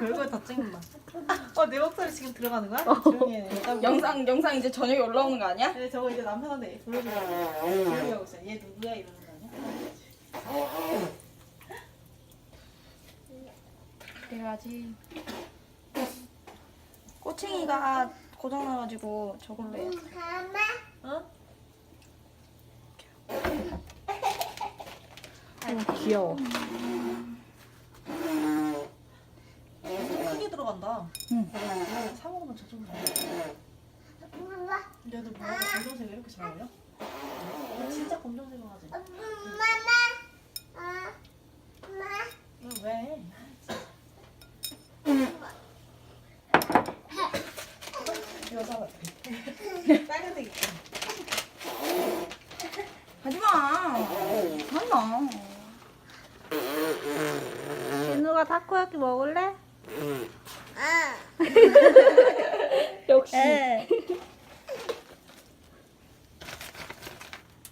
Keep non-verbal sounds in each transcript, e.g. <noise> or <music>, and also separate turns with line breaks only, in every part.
별걸 다 찍는다. 어, 내 목소리 지금 들어가는 거야? 조용히 해. 나
영상 영상 이제 저녁에 올라오는 거 아니야?
네, 저거 이제 남편한테 보여주려고 보여주려고 있어. 얘 누구야 이러는 거 아니야?
그래야지. 꼬챙이가 고장 나가지고 저걸로 해.
어?
귀여워.
들어간다.
응.
어, 사 먹으면 저 정도. 얘도 뭐야? 검정색 왜 이렇게 잘 어울려? 너 진짜 검정색으로 하지? 너 왜? 여자 같아. 빨간색 있다.
하지마. 하지마.
진우가 타코야키 먹을래? 역시.
에.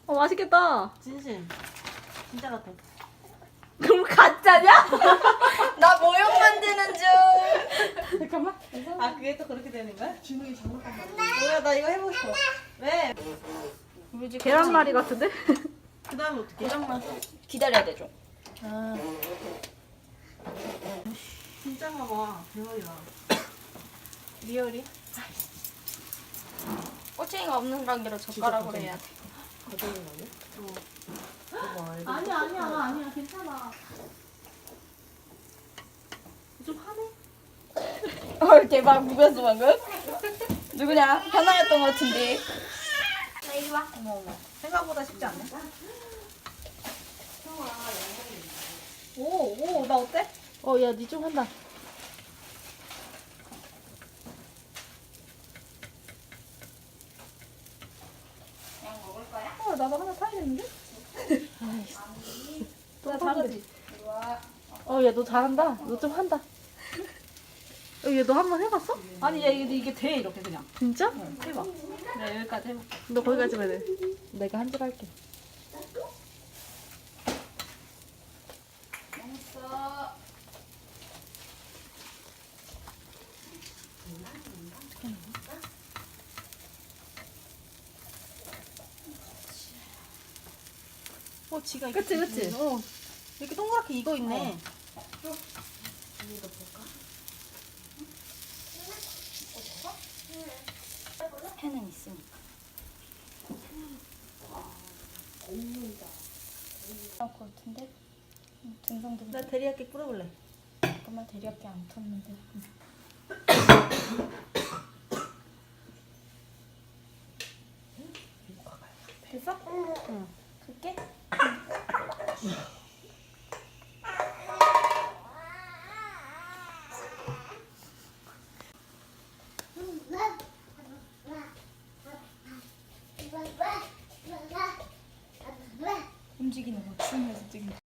어 맛있겠다.
진심. 진짜 같아.
그럼 가짜냐? <laughs>
나 모형 만드는 중. 잠깐만.
아 그게 또 그렇게 되는 거야? 주둥이 장난감 뭐야 나 이거 해보고 싶어. 왜?
우리
계란말이 같은데?
그 다음에 어떻게?
고장만 기다려야 되죠.
아. 진짜가 봐. 대박이다. 리얼이?
꼬챙이가 없는 관계로 젓가락으로 해야 돼.
거짓말 아니야? 어.
아니야 아니야 아니야 괜찮아. 좀 하네.
헐 대박 누구였어 방금? 누구냐? 현아였던 것 같은데. 나 이리 와. 어머 어머.
생각보다 쉽지 않네. 오, 오, 나 어때?
어 야 니좀 한다.
그냥 먹을 거야?
어 나도 하나 사야겠는데?
나 다르지?
이리 와.
어 야 너 잘한다. 너 좀 한다. 어, 얘 너 한 번 해봤어?
아니, 얘 이게, 이게 돼, 이렇게 그냥.
진짜?
해봐. 나 여기까지 해볼게.
너 거기까지만 해. 내가 한 줄 할게.
맛있어.
어, 지가
그치, 그치?
어. 이렇게 동그랗게 이거 있네.
해는 있으니까. 나올 것 같은데? 등성도
나 데리야끼 뿌려볼래.
잠깐만 대리학기 안 텄는데.
됐어? 응.
그게? 움직이는 거 춤에서 찍는 거.